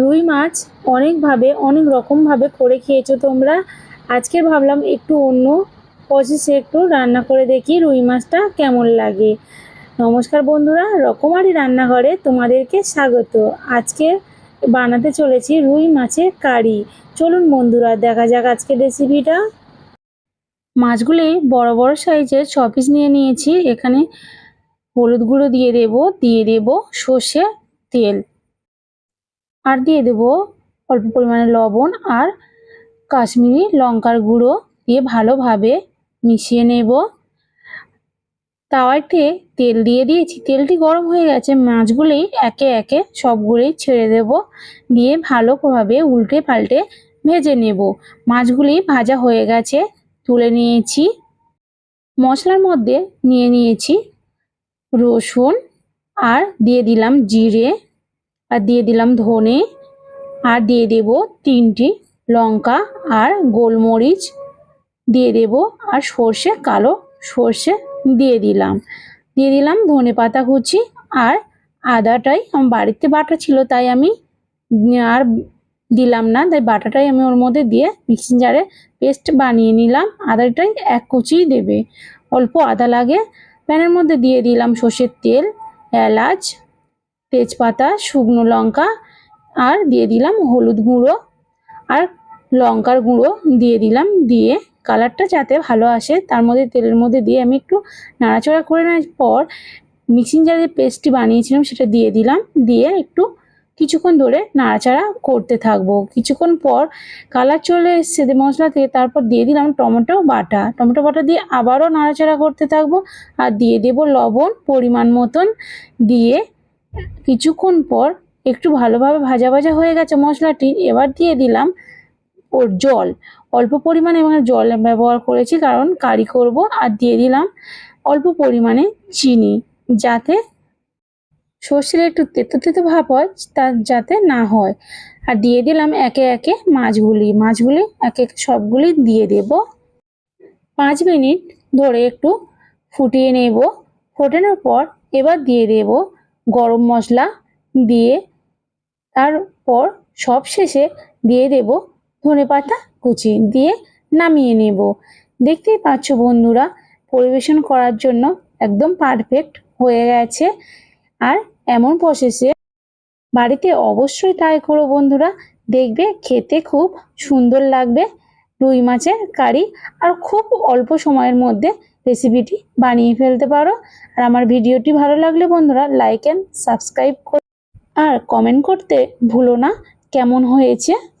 রুই মাছ অনেকভাবে অনেক রকমভাবে করে খেয়েছো তোমরা। আজকে ভাবলাম একটু অন্য প্রসেসে একটু রান্না করে দেখি রুই মাছটা কেমন লাগে। নমস্কার বন্ধুরা, রকমারি রান্নাঘরে তোমাদেরকে স্বাগত। আজকে বানাতে চলেছি রুই মাছের কারি। চলুন বন্ধুরা, দেখা যাক আজকের রেসিপিটা মাছগুলি বড় বড় সাইজের ছ পিস নিয়ে নিয়েছি। এখানে হলুদ গুঁড়ো দিয়ে দেব দিয়ে দেব সর্ষে তেল। আর দিয়ে দেব অল্প পরিমাণে লবণ আর কাশ্মীরি লঙ্কার গুঁড়ো দিয়ে ভালোভাবে মিশিয়ে নেব। তাওয়াতে তেল দিয়ে দিয়েছি। তেলটি গরম হয়ে গেছে। মাছগুলি একে একে সবগুলোই ছেড়ে দেব। দিয়ে ভালোভাবে উল্টে পাল্টে ভেজে নেব। মাছগুলি ভাজা হয়ে গেছে। তুলে নিয়েছি। মশলার মধ্যে নিয়ে নিয়েছি রসুন আর দিয়ে দিলাম জিরে। আর দিয়ে দিলাম ধনে, আর দিয়ে দেব তিনটি লঙ্কা আর গোলমরিচ। দিয়ে দেব আর সর্ষে, কালো সর্ষে দিয়ে দিলাম। দিয়ে দিলাম ধনে পাতা কুচি আর আদাটাই আমার বাড়িতে বাটা ছিল তাই আমি আর দিলাম না। তাই বাটাটাই আমি ওর মধ্যে দিয়ে মিক্সিং জারে পেস্ট বানিয়ে নিলাম। আদাটাই এক কুচিই দেবে। অল্প আদা লাগে। প্যানের মধ্যে দিয়ে দিলাম সর্ষের তেল, এলাচ তেজপাতা, শুকনো লঙ্কা আর দিয়ে দিলাম হলুদ গুঁড়ো। আর লঙ্কার গুঁড়ো দিয়ে দিলাম দিয়ে কালারটা যাতে ভালো আসে, তার মধ্যে তেলের মধ্যে দিয়ে আমি একটু নাড়াচাড়া করে নেওয়ার পর মিক্সিং জারের পেস্টটি বানিয়েছিলাম, সেটা দিয়ে দিলাম। দিয়ে একটু কিছুক্ষণ ধরে নাড়াচাড়া করতে থাকব। কিছুক্ষণ পর কালার চলে এসছে যে মশলা থেকে, তারপর দিয়ে দিলাম টমেটো বাটা। টমেটো বাটা দিয়ে আবারও নাড়াচাড়া করতে থাকব। আর দিয়ে দেব লবণ পরিমাণ মতন। দিয়ে কিছুক্ষণ পর একটু ভালোভাবে ভাজা ভাজা হয়ে গেছে মশলাটি, এবার দিয়ে দিলাম ওর জল। অল্প পরিমাণে এবং জল ব্যবহার করেছি, কারণ কারি করব, আর দিয়ে দিলাম অল্প পরিমাণে চিনি, যাতে সর্ষের একটু তেতো তেতো ভাব হয়, তা যাতে না হয়। আর দিয়ে দিলাম একে একে মাছগুলি। মাছগুলি একে একে সবগুলি দিয়ে দেব। পাঁচ মিনিট ধরে একটু ফুটিয়ে নেব। ফোটানোর পর এবার দিয়ে দেব গরম মশলা দিয়ে তারপর সব শেষে দিয়ে দেব ধনে পাতা কুচি দিয়ে নামিয়ে নেব। দেখতেই পাচ্ছ বন্ধুরা, পরিবেশন করার জন্য একদম পারফেক্ট হয়ে গেছে। আর এমন প্রসেসে বাড়িতে অবশ্যই ট্রাই করো বন্ধুরা, দেখবে খেতে খুব সুন্দর লাগবে। রুই মাছের কারি আর খুব অল্প সময়ের মধ্যে রেসিপিটি বানিয়ে ফেলতে পারো। আর আমার ভিডিওটি ভালো লাগলে বন্ধুরা লাইক অ্যান্ড সাবস্ক্রাইব কর আর কমেন্ট করতে ভুলো না কেমন হয়েছে।